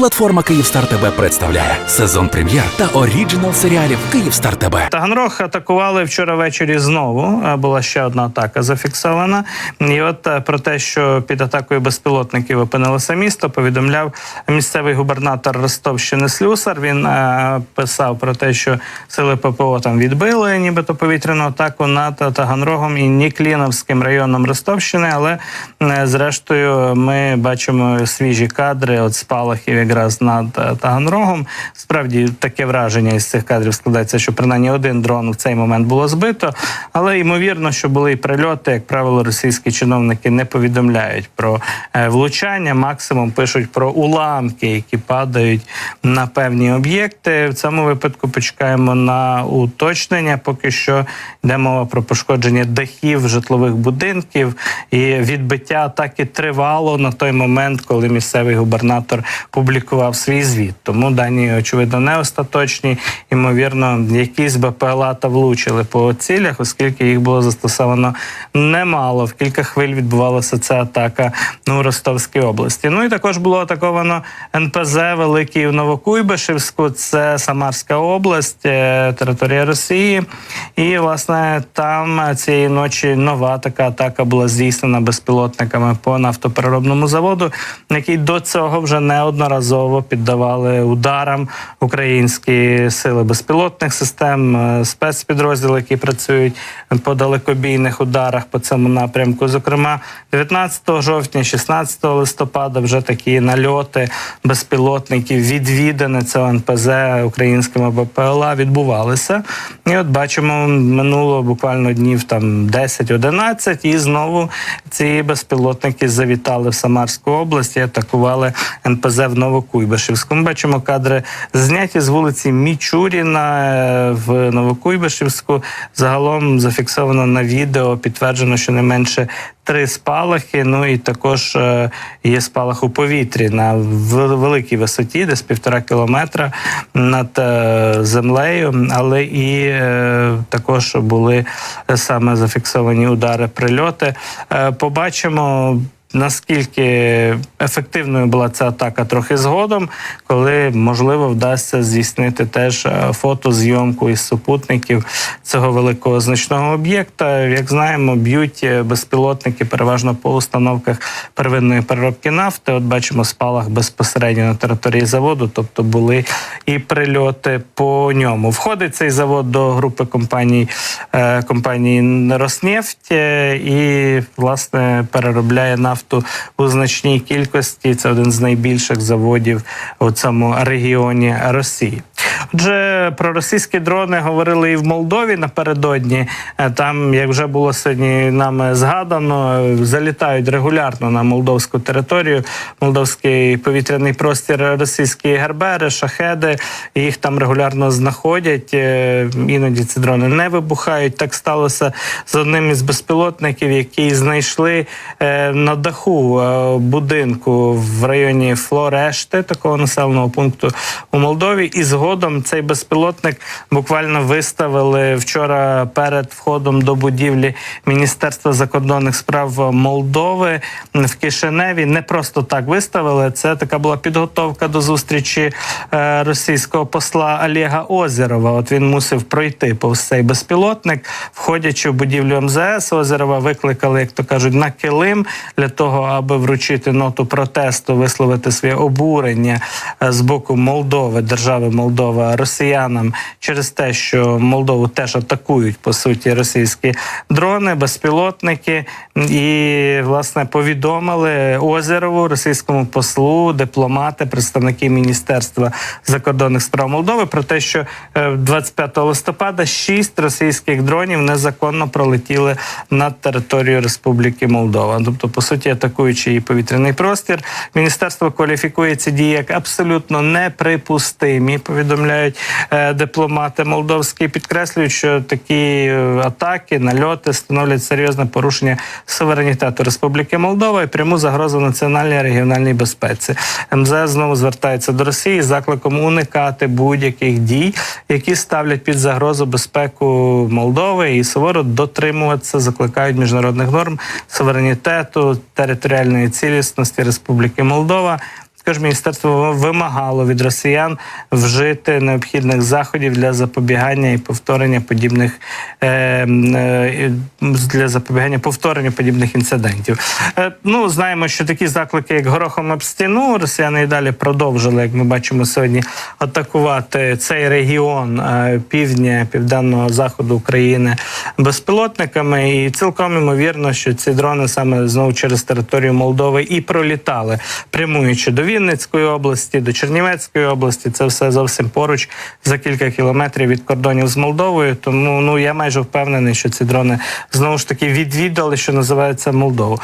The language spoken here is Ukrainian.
Платформа Київстар ТБ представляє сезон прем'єр та оріджинал серіалів Київстар ТБ. Таганрог атакували вчора ввечері знову. Е, Була ще одна атака зафіксована. І от е, про те, що під атакою безпілотників опинилося місто, повідомляв місцевий губернатор Ростовщини Слюсар. Він е, писав про те, що сили ППО там відбили, нібито повітряну атаку над Таганрогом і Нікліновським районом Ростовщини. Але зрештою ми бачимо свіжі кадри от спалахів якраз над е, Таганрогом. Справді таке враження із цих кадрів складається, що принаймні один дрон в цей момент було збито. Але ймовірно, що були і прильоти. Як правило, російські чиновники не повідомляють про е, влучання. Максимум пишуть про уламки, які падають на певні об'єкти. В цьому випадку почекаємо на уточнення. Поки що йде мова про пошкодження дахів житлових будинків і відбиття атаки тривало на той момент, коли місцевий губернатор публікував свій звіт. Тому дані очевидно не остаточні. Ймовірно, якісь БПЛА та влучили по цілях, оскільки їх було застосовано немало. В кілька хвиль відбувалася ця атака у Ростовській області. Ну і також було атаковано НПЗ Великий в Новокуйбишевську. Це Самарська область, е, територія Росії. І власне там цієї ночі нова така атака була здійснена безпілотниками по нафтопереробному заводу, який до цього вже неодноразово піддавали ударам українські сили безпілотних систем, е, спецпідрозділи, які працюють по далекобійних ударах по цьому напрямку. Зокрема, 19 жовтня, 16 листопада вже такі нальоти безпілотників, відвідини цього НПЗ українськими БПЛА відбувалися. І от бачимо, минуло буквально днів там 10-11, і знову ці безпілотники завітали в Самарську область і атакували НПЗ в Новокуйбишевську. Ми бачимо кадри зняті з вулиці Мічуріна е, в Новокуйбишевську. Загалом зафіксовано на відео, підтверджено, що не менше три спалахи. Ну і також е, є спалах у повітрі на великій висоті, десь півтора кілометра над е, землею, але і також були саме зафіксовані удари, прильоти. Побачимо. Наскільки ефективною була ця атака трохи згодом, коли можливо вдасться здійснити теж е, фотозйомку із супутників цього великого значного об'єкта. Як знаємо, б'ють е, безпілотники переважно по установках первинної переробки нафти. От бачимо спалах безпосередньо на території заводу, тобто були і прильоти по ньому. Входить цей завод до групи компаній е, компанії Роснефть і власне переробляє нафту у значній кількості. Це один з найбільших заводів у цьому регіоні Росії. Отже, про російські дрони говорили і в Молдові напередодні. Е, Там, як вже було сьогодні нами згадано, залітають регулярно на молдовську територію. Молдовський повітряний простір, російські гербери, шахеди. Їх там регулярно знаходять. Е, Іноді ці дрони не вибухають. Так сталося з одним із безпілотників, який знайшли е, на даху будинку в районі Флорешти, такого населеного пункту у Молдові. І згодом цей безпілотник буквально виставили вчора перед входом до будівлі Міністерства закордонних справ Молдови в Кишиневі. Не просто так виставили. Це така була підготовка до зустрічі е, російського посла Олега Озерова. От він мусив пройти повз цей безпілотник, входячи в будівлю МЗС. Озерова викликали, як то кажуть, на килим для того, аби вручити ноту протесту, висловити своє обурення е, з боку Молдови, держави Молдова росіянам через те, що Молдову теж атакують по суті російські дрони, безпілотники, і власне повідомили Озерову, російському послу, дипломати, представники міністерства закордонних справ Молдови про те, що е, 25 листопада шість російських дронів незаконно пролетіли над територією Республіки Молдова. Тобто, по суті, атакуючи її повітряний простір, міністерство кваліфікує ці дії як абсолютно неприпустимі. Повідомляють е, дипломати молдовські, підкреслюють, що такі е, атаки, нальоти становлять серйозне порушення суверенітету Республіки Молдова і пряму загрозу національній регіональній безпеці. МЗС знову звертається до Росії з закликом уникати будь-яких дій, які ставлять під загрозу безпеку Молдови і суворо дотримуватися, закликають міжнародних норм суверенітету, територіальної цілісності Республіки Молдова. Також міністерство вимагало від росіян вжити необхідних заходів для запобігання і повторення подібних е, е, для запобігання повторенню подібних інцидентів. Е, ну знаємо, що такі заклики, як горохом об стіну, росіяни і далі продовжили, як ми бачимо сьогодні, атакувати цей регіон півдня, південного заходу України безпілотниками. І цілком ймовірно, що ці дрони саме знову через територію Молдови і пролітали, прямуючи до Вінницької області, до Чернівецької області. Це все зовсім поруч за кілька кілометрів від кордонів з Молдовою. Тому ну я майже впевнений, що ці дрони знову ж таки відвідали, що називається Молдову.